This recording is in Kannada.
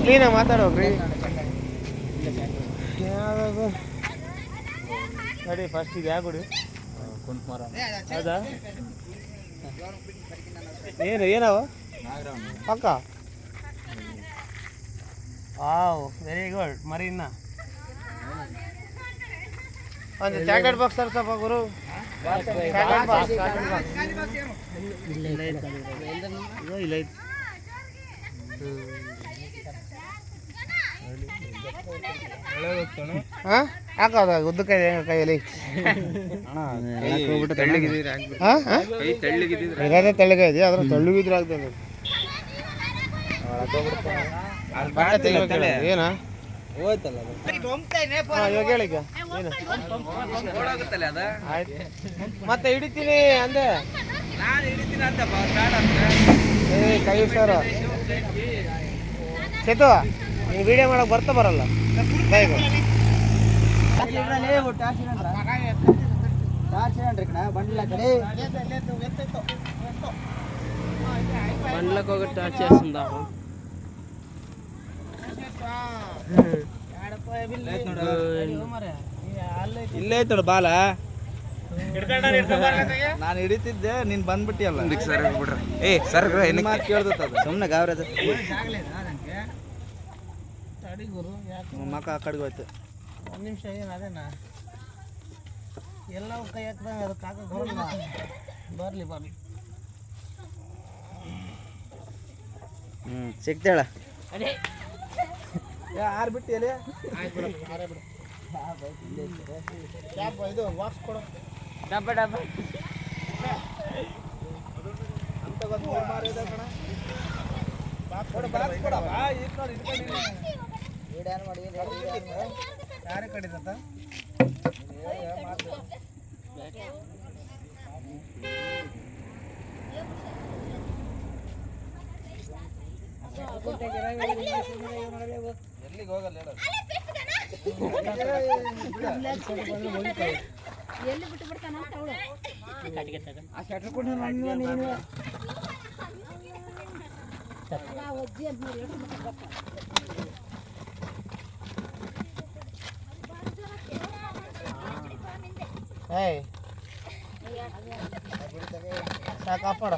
ಕ್ಲೀನಾಗಿ ಮಾತಾಡೋಗ್ರಿ ಯಾವ್ದು ನೋಡಿ ಫಸ್ಟ್ ಇದು ಯಾವ ಗುಡಿ ಕುಂಟ್ಮಾರ ಹೌದಾ? ಏನು ಏನವ? ಪಕ್ಕ? ವಾವ್ ವೆರಿ ಗುಡ್ ಮರಿ ಇನ್ನ ಒಂದು ಚಾಕ್ಲೇಟ್ ಬಾಕ್ಸ್ ತರ್ಸಪ್ಪ ಗುರು. ಚಾಕ್ಲೇಟ್ ಬಾಕ್ಸ್ ಚಾಕ್ಲೇಟ್ ಬಾಕ್ಸ್ ಇಲ್ಲ ಇಲ್ಲ. ಇದು ಹಾಂ? ಯಾಕದ ಉದ್ದಕ್ಕೆ ಕೈಯಲ್ಲಿ? ಹಾಂ ಹಾಂ? ಇರೋದೇ ತೆಳ್ಳಗೆ ಇದೆ ಅದ್ರ ತೆಳ್ಳಗಿದ್ರೆ ಆಗ್ತದೆ. ಏನ? ಹೋಯ್ತಲ್ಲ ಇವಾಗ ಆಯ್ತು. ಮತ್ತೆ ಹಿಡಿತೀನಿ ಅಂದೆ. ಏ ಕೈ ಸರ್ ಚೇತು ನೀವು ವಿಡಿಯೋ ಮಾಡಕ್ ಬರ್ತಾ ಬರಲ್ಲ. బండ్లకు ఒకటి టచ్ చేస్తుందా ಇಲ್ಲೇ ಐತಡ ಬಾಲ ನಾನು ಹಿಡಿತಿದ್ದೆ ನೀನ್ ಬಂದ್ಬಿಟ್ಟಿಯಲ್ಲ ಸರ್ ಬಿಡ್ರಿ ಏ ಸರ್ ಮಾತು ಕೇಳ್ದತ್ತದ ಸುಮ್ಮನೆ ಮಕ್ಕ ಆ ಕಡೆಗೆ ಹೋಯ್ತು. ಒಂದು ನಿಮಿಷ ಏನು ಅದೇನಾ? ಎಲ್ಲವೂ ಕೈ ಹಾಕ್ದಂಗೆ ಅದಕ್ಕೆ ಹಾಕಕ್ಕೆ ಬರಲ್ಲ. ಬರಲಿ ಬರಲಿ. ಹ್ಞೂ ಸಿಗ್ತಾಳ ಯಾರು ಬಿಡು ಕ್ಯಾಪ್ ಇದು ಬಾಕ್ಸ್ ಕೊಡು. ಡ್ಯಾನ್ ಮಾಡಿ ಎಲ್ಲಿಗೆ ಹೋಗಲ್ಲ ಎಲ್ಲಿ ಬಿಟ್ಟು ಬಿಡ್ತಾನ ಅಂತ ಅವಳು. ಆ ನೀನು? ಅಜ್ಜಿ ಅಂತ ನೋಡಿ है सा कापड़